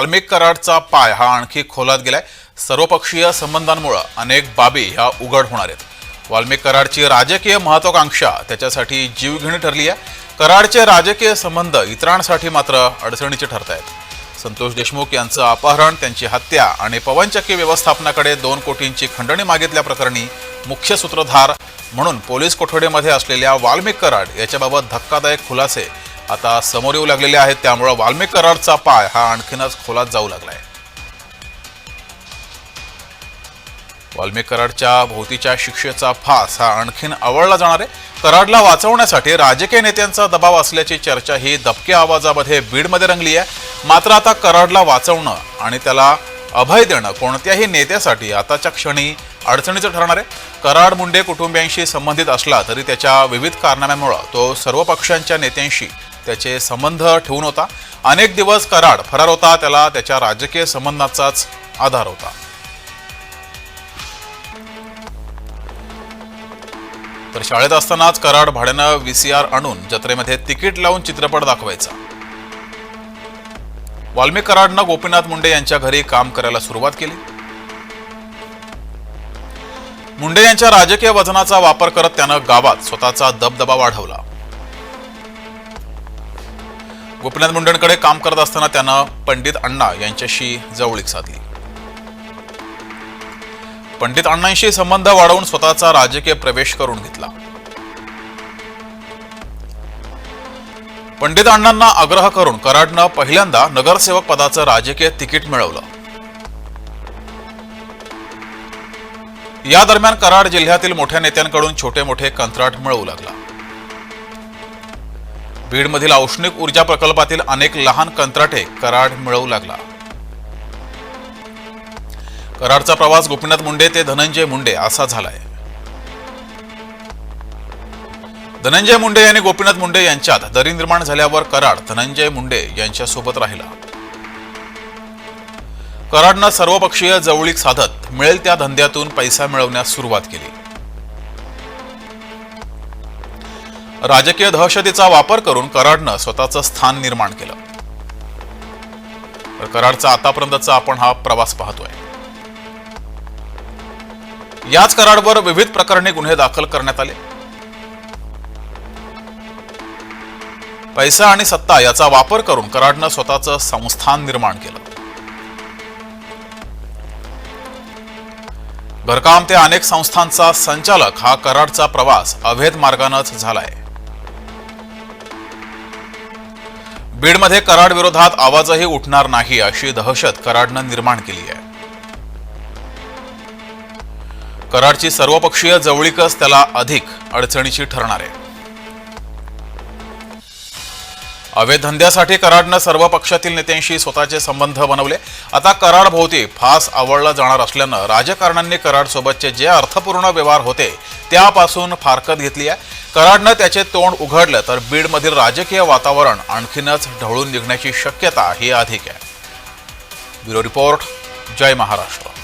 वाल्मिक कराडचा पाय हा आणखी खोलात गेलाय. सर्वपक्षीय संबंधांमुळे अनेक बाबी ह्या उघड होणार आहेत. वाल्मिक कराडची राजकीय महत्वाकांक्षा त्याच्यासाठी जीवघेणी ठरली आहे. कराडचे राजकीय संबंध इतरांसाठी मात्र अडचणीचे ठरत आहेत संतोष देशमुख यांचं अपहरण त्यांची हत्या आणि पवनचक्की व्यवस्थापनाकडे दोन कोटींची खंडणी मागितल्याप्रकरणी मुख्य सूत्रधार म्हणून पोलीस कोठडीमध्ये असलेल्या वाल्मिक कराड याच्याबाबत धक्कादायक खुलासे आता समोर येऊ लागलेले आहेत त्यामुळं वाल्मिक पाय हा आणखीनच खोलात जाऊ लागलाय. वाल्मिक कराडच्या भोवतीच्या शिक्षेचा फास हा आणखीन आवळला जाणार आहे. कराडला वाचवण्यासाठी राजकीय नेत्यांचा दबाव असल्याची चर्चा ही दबक्या आवाजामध्ये बीडमध्ये रंगली आहे. मात्र आता कराडला वाचवणं आणि त्याला अभय देणं कोणत्याही नेत्यासाठी आताच्या क्षणी अडचणीचं ठरणार आहे. कराड मुंडे कुटुंबियांशी संबंधित असला तरी त्याच्या विविध कारणांमुळं तो सर्व पक्षांच्या नेत्यांशी त्याचे संबंध ठेवून होता. अनेक दिवस कराड फरार होता त्याला त्याच्या राजकीय संबंधाचाच आधार होता. तर शाळेत असतानाच कराड भाड्यानं व्ही सी आर आणून जत्रेमध्ये तिकीट लावून चित्रपट दाखवायचा. वाल्मिक कराडनं गोपीनाथ मुंडे यांच्या घरी काम करायला सुरुवात केली. मुंडे यांच्या राजकीय वजनाचा वापर करत त्यानं गावात स्वतःचा दबदबा वाढवला. गोपीनाथ मुंडेंकडे काम करत असताना त्यानं पंडित अण्णा यांच्याशी जवळीक साधली. पंडित अण्णांशी संबंध वाढवून स्वतःचा राजकीय प्रवेश करून घेतला. पंडित अण्णांना आग्रह करून कराडनं पहिल्यांदा नगरसेवक पदाचं राजकीय तिकीट मिळवलं. या दरम्यान कराड जिल्ह्यातील मोठ्या नेत्यांकडून छोटे मोठे कंत्राट मिळवू लागला. बीडमधील औष्णिक ऊर्जा प्रकल्पातील अनेक लहान कंत्राटे कराड मिळवू लागला. कराडचा प्रवास गोपीनाथ मुंडे ते धनंजय मुंडे असा झालाय. धनंजय मुंडे यांनी गोपीनाथ मुंडे यांच्यात दरी निर्माण झाल्यावर कराड धनंजय मुंडे यांच्यासोबत राहिला. कराडनं सर्वपक्षीय जवळीक साधत मिळेल त्या धंद्यातून पैसा मिळवण्यास सुरुवात केली. राजकीय दहशतीचा वापर करून कराडनं स्वतःचं स्थान निर्माण केलं. तर कराडचा आतापर्यंतचा आपण हा प्रवास पाहतोय. याच कराडवर विविध प्रकरणी गुन्हे दाखल करण्यात आले. पैसा आणि सत्ता याचा वापर करून कराडनं स्वतःचं संस्थान निर्माण केलं. घरकाम ते अनेक संस्थांचा संचालक हा कराडचा प्रवास अवैध मार्गानंच झालाय. बीडमध्ये कराड विरोधात आवाजही उठणार नाही अशी दहशत कराडनं निर्माण केली आहे. कराडची सर्वपक्षीय जवळीकच त्याला अधिक अडचणीची ठरणार आहे. अवैध धंद्यासाठी कराडनं सर्व पक्षातील नेत्यांशी स्वतःचे संबंध बनवले. आता कराडभोवती फास आवळला जाणार असल्यानं राजकारण्यांनी कराडसोबतचे जे अर्थपूर्ण व्यवहार होते त्यापासून फारकत घेतली आहे. कराडनं त्याचे तोंड उघडलं तर बीडमधील राजकीय वातावरण आणखीनच ढवळून निघण्याची शक्यता ही अधिक आहे. ब्युरो रिपोर्ट जय महाराष्ट्र.